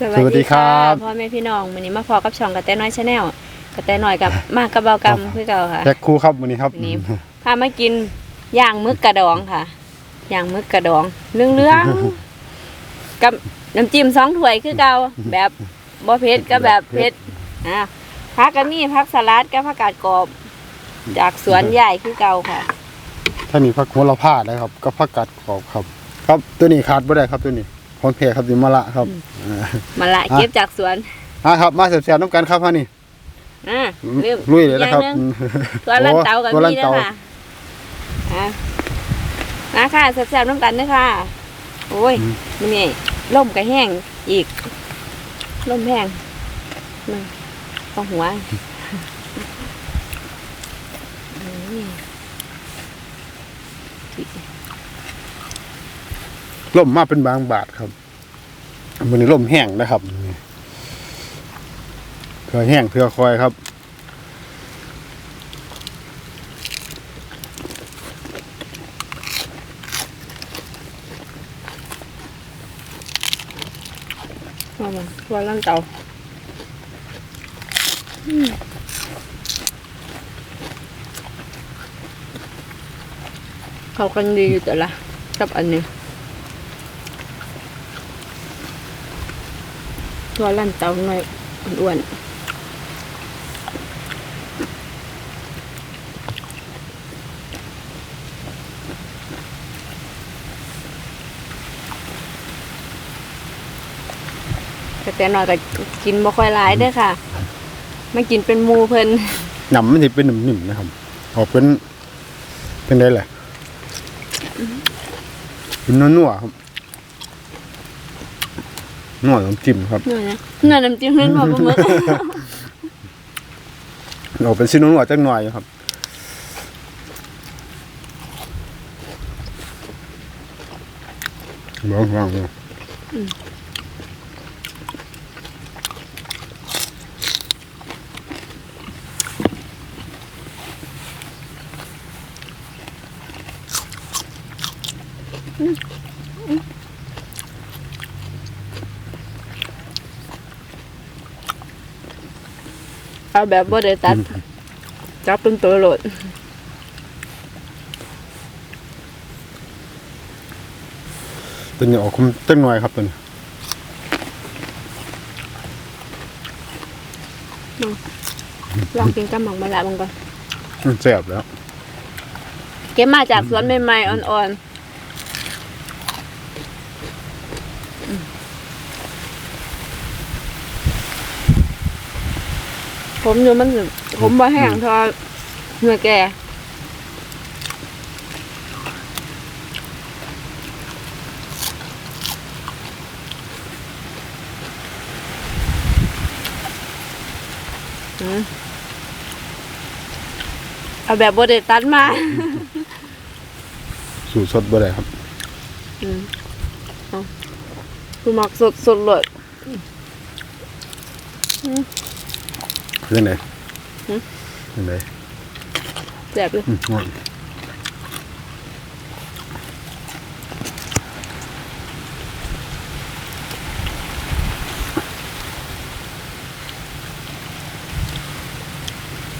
สวัสดีครับพ่อแม่พี่น้องวันนี้มาพอกับช่องกระแตน้อยชาแนลกระแตน้อยกับมากกระเบากรรมคือเก่าค่ะแพ็คคู่ครับวันนี้ครับวันนี้พามากินย่างมึกกระดองค่ะย่างมึกกระดองเรื่องเรื่องๆกับน้ำจิ้มสองถ้วยคือเก่าแบบบ่เผ็ดกับแบบเผ็ดอะพักกันนี่พักสลัดกับผักกาดกรอบ จากสวนใหญ่คือเก่าค่ะท่านี้พักหัวเราพาดนะครับก็พักกัดขอบครับ ครับตัวนี้ขาดไม่ได้ครับตัวนี้ ของแท้ครับดิมะละครับอ่ามาละเก็บจากสวนอ่าครับมาเสียบๆน้ำกันครับฮะนี่อะลืมลุยเลยนะครับอย่างหนึ่งตัวลันเตากับโอ้ตัวลัมีนนะเตาคะอะมาค่ะแซ่บๆน้ำกันด้วยค่ะ โอ้ยมันนี่ล่มก็แห้งอีกล่มแห้งมันต้องหัวอืม ล่มมาเป็นบางบาทครับวันนี้ล่มแห้งนะครับเถื่อแห้งเถื่อคอยครับเอามาตัวลันเตาเขากันดีอยู่แต่ละกับอันนี้ ตัวลั่นเตาหน่อยอ้วนแต่ต่หน่อยก็กินบ่ค่อยหลายเด้อค่ะมากินเป็นมูเพิ่นหนำมันจะเป็นหนึ่มๆนะครับออกเป็นเป็นได้แหละเป็นนัวๆครับ นัวน้ำจิ้มครับเนื้อนะเนื้อน้ำจิ้มเล่นพอปลาหมึกออกเป็นชิ้นนัวๆจักหน่อยครับลองฟังดู เอาแบบบ่ได้ตัด จับเป็นตัวโหลดตัวนี้ออกคมจักหน่อยครับตัวนี้ลองกินกับหมักมะละบังก่อนมันแซ่บแล้ว เก็บมาจากสวนใหม่ๆอ่อนๆอืม ผมอยู่มันสิผมบ่แห้งเทอเนื้อแก่อืมเอาแบบบไดตัดมา สูตรสดบ่ได้ครับอืมเอาคือหมักสดสดเลย เรื่องไหนหืมเรื่องไหนแซ่บเลยอืมง่วง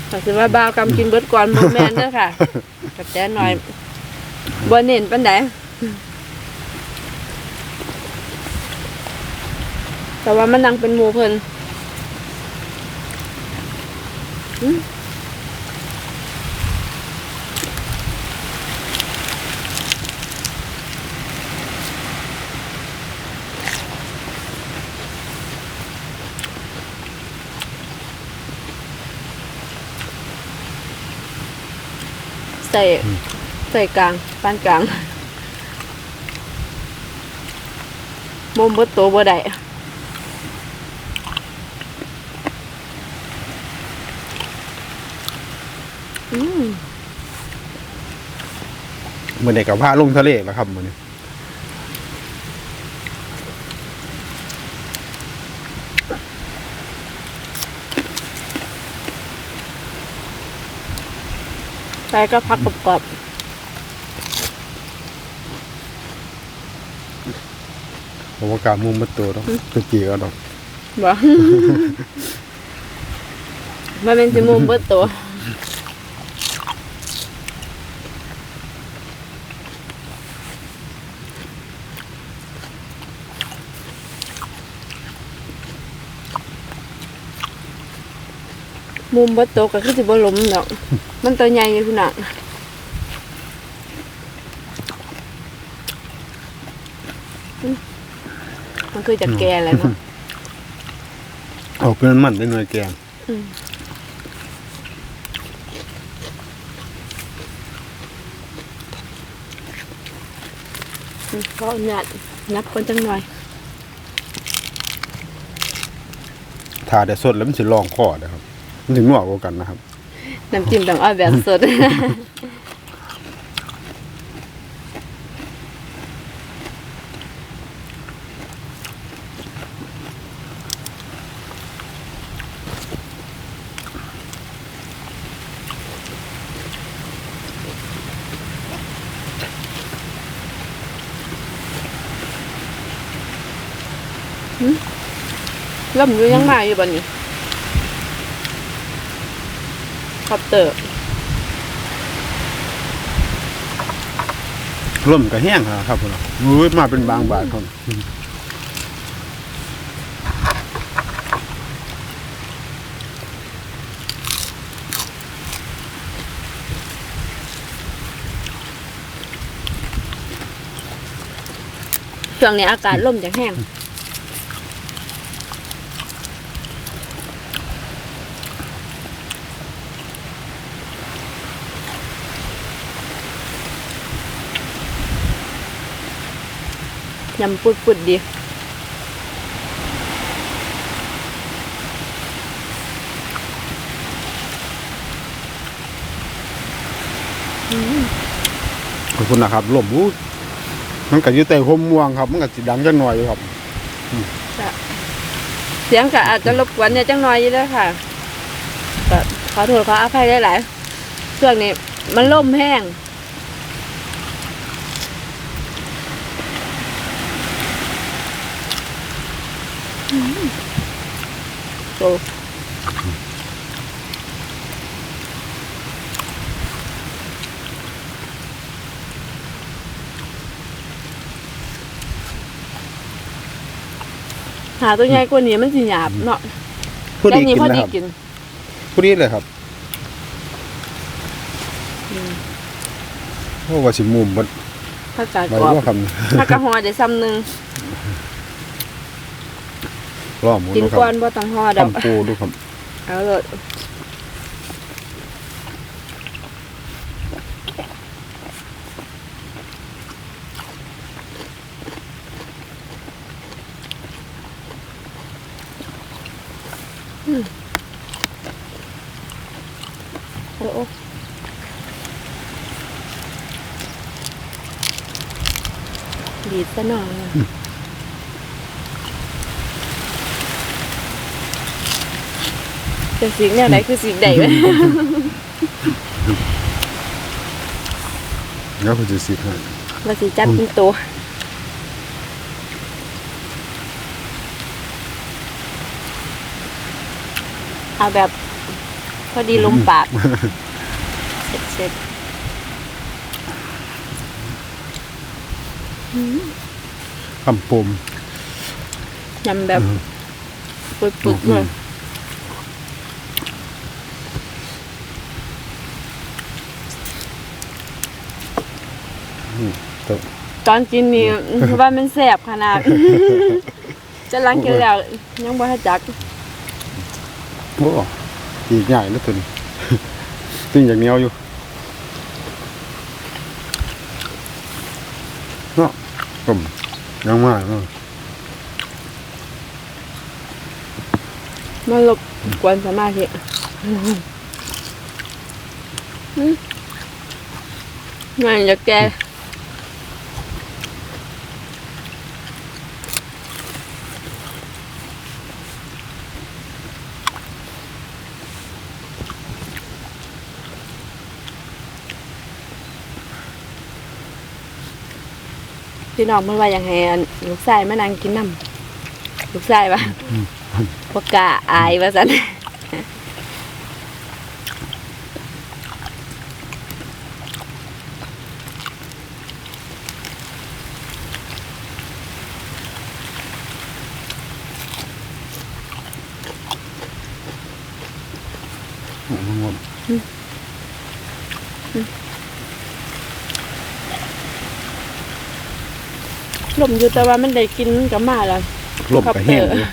แต่คือว่าบ้าวกำกินเบิดก่อนโมแมนเด้อค่ะกับแจ้หน่อยบ่เน้นปันไดแต่ว่ามันนังเป็นหมูเพิ่น ส่ใส่กลางปานกลางบ่มเบิดโตบ่ได้อืมมื่อนี้กับผ้าลงทะเลแล้วครับมื่อนี้ ใส่ก็พักกรอบผมว่ากล้ามุมมาตัวต้องตะกี้ก็ดอกๆบ่ มันเป็นสิมุมเบิดตัว มุมบ่ตกก็คือสิบ่ล้มดอก มันตัวใหญ่อยู่พุ่นน่ะอืมมันคือจะแก่แล้วเนาะออกเป็นมันเป็นหน่วยแกงอืมอืมก็หยัดนับคนจังหน่อย ถ้าได้สดแล้วมันสิลองคอนะครับ มันถึงหนวกกว่ากันนะครับ น้ำจิ้มต้องเอาแบบสดล่มอยู่ยังมาอยู่บ่นี่ คอปเตอร์ร่มก็แห้งครับพุ่นน่ะอุ้ยมาเป็นบางบาทครับช่วงนี้อากาศล่มจะแห้ง ยำปุดปุดๆดีขอบคุณนะครับร่มอู้มันก็อยู่ใต้ห่มม่วงครับ มันก็สิดังจังหน่อยอยู่ครับเสียงก็อาจจะรบกวนเนี่ยจังน้อยอยู่แล้วค่ะก็ขอโทษขออภัยหลายๆช่วงนี้มันล่มแห้ง โอ้หาตัวใหญ่กว่านี้มันสิหยาบเนาะผู้ดีแค่นี้กินพอนะดีครับกินผู้ดีเลยครับอืมโอ้ว่าสิมุมมันผักกาดไปกรอบว่าคผักกาดหอได้ซ้ำหนึ่งำ ล้อหมูกินนะคก้อรันบบ่ต้องหอดอกทำปูดูครับเอาเลยอืมโอ้โอ้ดีดซะหน่อย อะจะสิงแนวไหนคือสิงใดเว้ยแล้วคุณจะสิให้มาสิจับเป็นตัวเอาแบบพอดีลมปากเสร็จเสร็จคำปมยำแบบปึกๆเลย ตัวตอนกินนี่ ว่ามันแสบขนาด จะล้างกินแล้วยังบ่ทันจักโอ้อีกใหญ่นะตัวนี้ตึงอย่างเหนียวอยู่เนาะผมยังมากเนาะมันหลบกวนสมาธิอืมงานจะแก พี่น้องมันว่าอย่างไงลูกชายมานั่งกินน้ลูกชายปะพวกกล้าอายว่าสัน ลมอยู่แต่ว่ามันได้กินมันก็มาแล้วลมไปแห้งเลย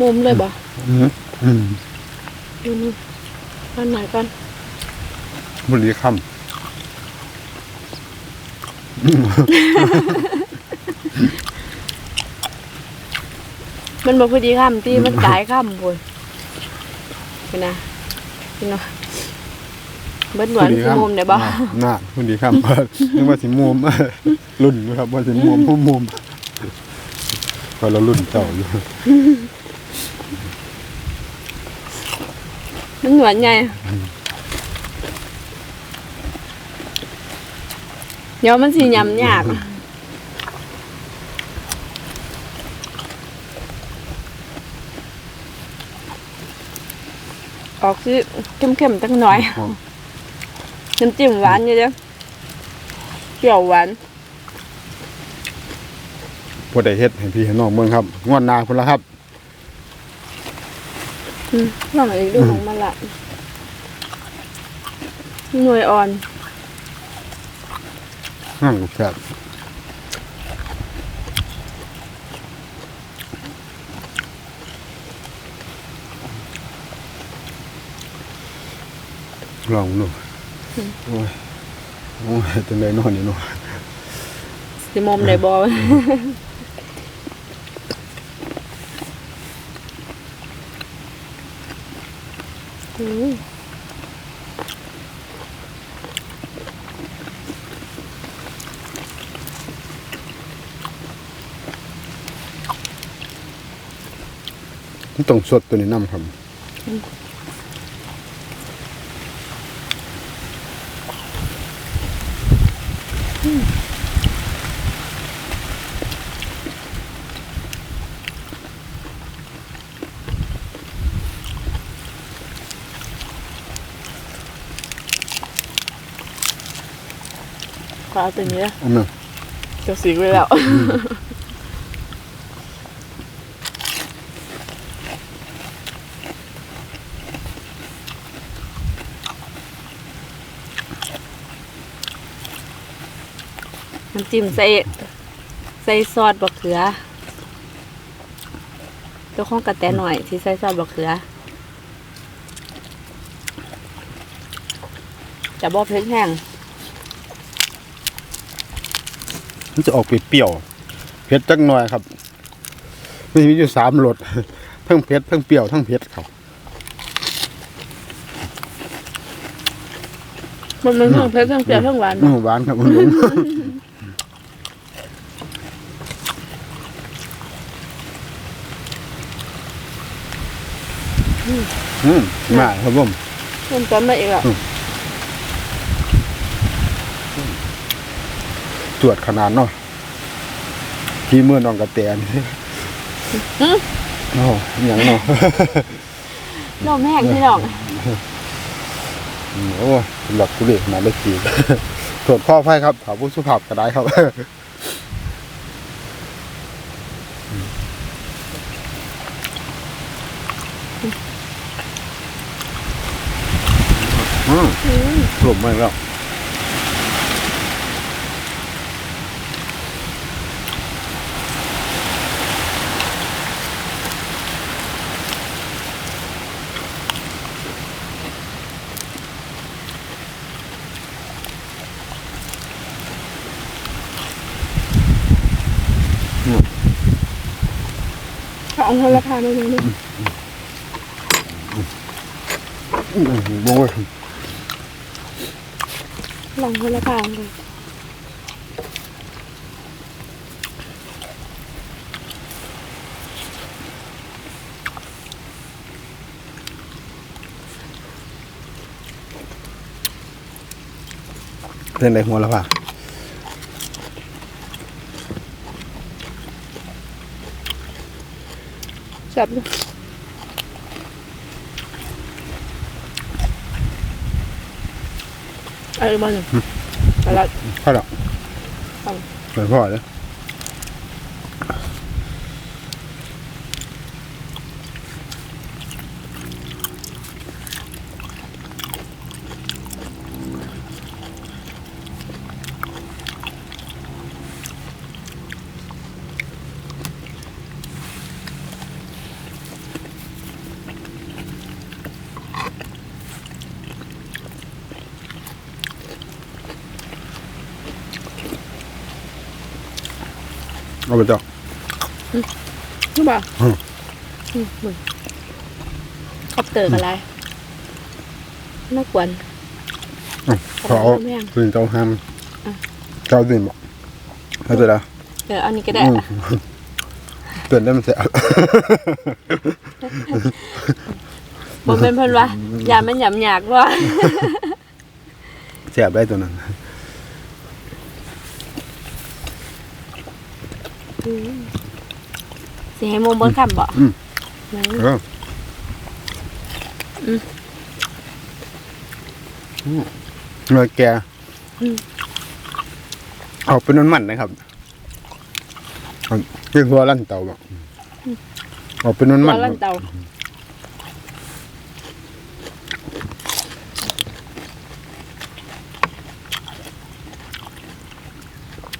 มุมเลยบ่อืมอืมดูนี่ก่อนหน่อยก่อนบุรีค มันบ่พอดีค่ำที่มันกายค่ำพุ่นเป็นนะเป็นนะเบิ้ลหำวานคือมุมได้บ่น่าบุรีคำนึกว่าสิมุมรุ่นนะครับ ว่าสิมุมผู้มุมพอเรารุ่นเจ้าอยู่มันหวานไง เดี๋ยวมันสิยำยากออกคือเข้มๆจังหน่อยน้ำจิ้มหวานอยู่เด้อเปรี้ยวหวานพอได้เฮ็ดให้พี่ให้น้องเบิ่งครับงวดหนาพุ่นละครับอืมลองอีกดูของมันละหน่วยอ่อน ห้างแซ่บลองดูโอ้ยโอ้ยจังไดนอนอยู่เนาะสิมอมได้บ่อืม มันต้องสดตัวนี้น้ำครับขอเอาตัวนี้นะอันนั้นจะสีไว้แล้ว น้ำจิ้มใส่ใส่ซอสบะเขือเจ้าของกระแตหน่อยที่ใส่ซอสบะเขือจะบอกเพชรแห้งมันจะออกเปรี้ยวๆเผ็ดจักหน่อยครับมันมีอยู่สามรสทั้งเผ็ดทั้งเปรี้ยวทั้งเผ็ดครับมันมันทั้งเผ็ดทั้งเปรี้ยวทั้งหวานน้ำหวานครับคุณลุง อืมมาครับผมมันต้นมาอีกแล้วตรวจขนาดเนาะที่เมื่อน้องกระแตนโอ้อหย่างเนาะนมแห้งพี่น้องอืมโอ้ยหลักกุเลขนาได้จีบตรวจข้อไฟครับถามผู้สุภาพก็ได้ครับ อืม กลุ่มไม่แล้วเอาเงินราคาไม่รู้นี่อืมบ่เว้ย ลองคนละทางดูเล่นในหัวแล้วป่ะจับเล ไรบ้างแต่ละพ่อหรอกเอาเหมือนพ่อเลย เอาไปจ้ะรู้ป่ะอืมอืมมึงคอปเตอร์อะไรน่ากวนเขาเอาตื่นเจ้าห้ามเจ้าตื่นบอกเขาตื่นแล้วเดี๋ยวเอานี้ก็ได้อืมอะตื่นได้มันเสียบ่เป็นเพิ่นว่าอย่ามันหยำหยากว่าเสียบได้ตัวนั้น สิให้โมงบนคำบ่อืมไหนเอออืมอืมเนื้อแกอืมออกเป็นน้ำมันนะครับเรียกว่าลั่นเตาบอกออกเป็นน้ำมันตัวลั่นเตา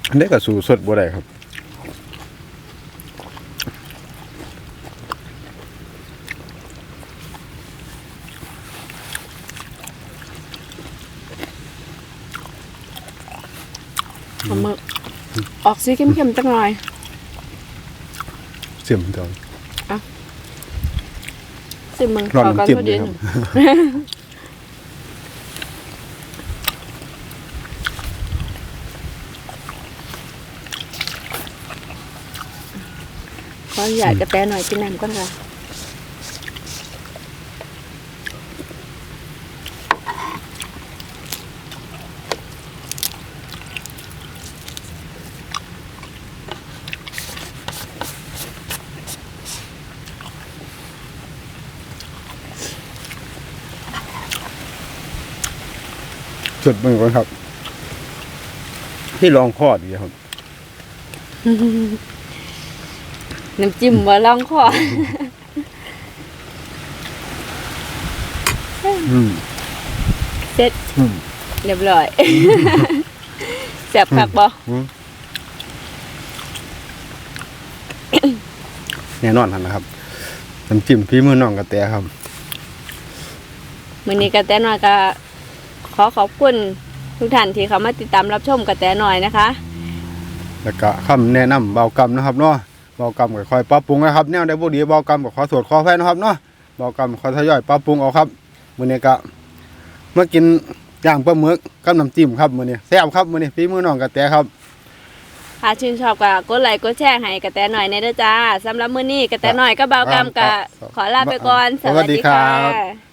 อันนี้ก็สู่สดบ่ได้ครับ เอามือออกสีเข้มๆจังหน่อย เสียมเตาสิมึงร้อนเข้ากันน้ำจิ้มพอเลดียครับ ขอใหญ่กระแตหน่อยกินน้ำก่อนค่ะ สดเบิ่งก่อนครับ ที่รองคอดีครับน้ำจิ้มว่าล่องคออืมเสร็จอืมเรียบร้อยแซ่บคักบ่แน่นอนทันนะครับน้ำจิ้มพี่มือน้องกระแตครับ มื้อนี้กระแตหน่อยก็ข อขอบคุณทุกท่านที่เข้ามาติดตามรับชมกระแตหน่อยนะคะ แล้วก็คำแนะนำเบากรรมนะครับเนาะเบากรรมก็คอยปรับปรุงนะครับแนวใดบ่ดีเบากรรมก็ขอโทษขออภัยนะครับเนาะเบากรรมขอทยอยปรับปรุงเอาครับมื้อนี้ก็เมื่อกินย่างปลาหมึกกับน้ำจิ้มครับมื้อนี้แซ่บครับมื้อนี้พี่มือน้องกระแตครับถ้าชื่นชอบก็กดไลค์กดแชร์ให้กระแตหน่อยในเด้อจ้าสำหรับมื้อนี้กระแตหน่อยก็เบากรรมก็ขอลาไปก่อนสวัสดีครับค่ะ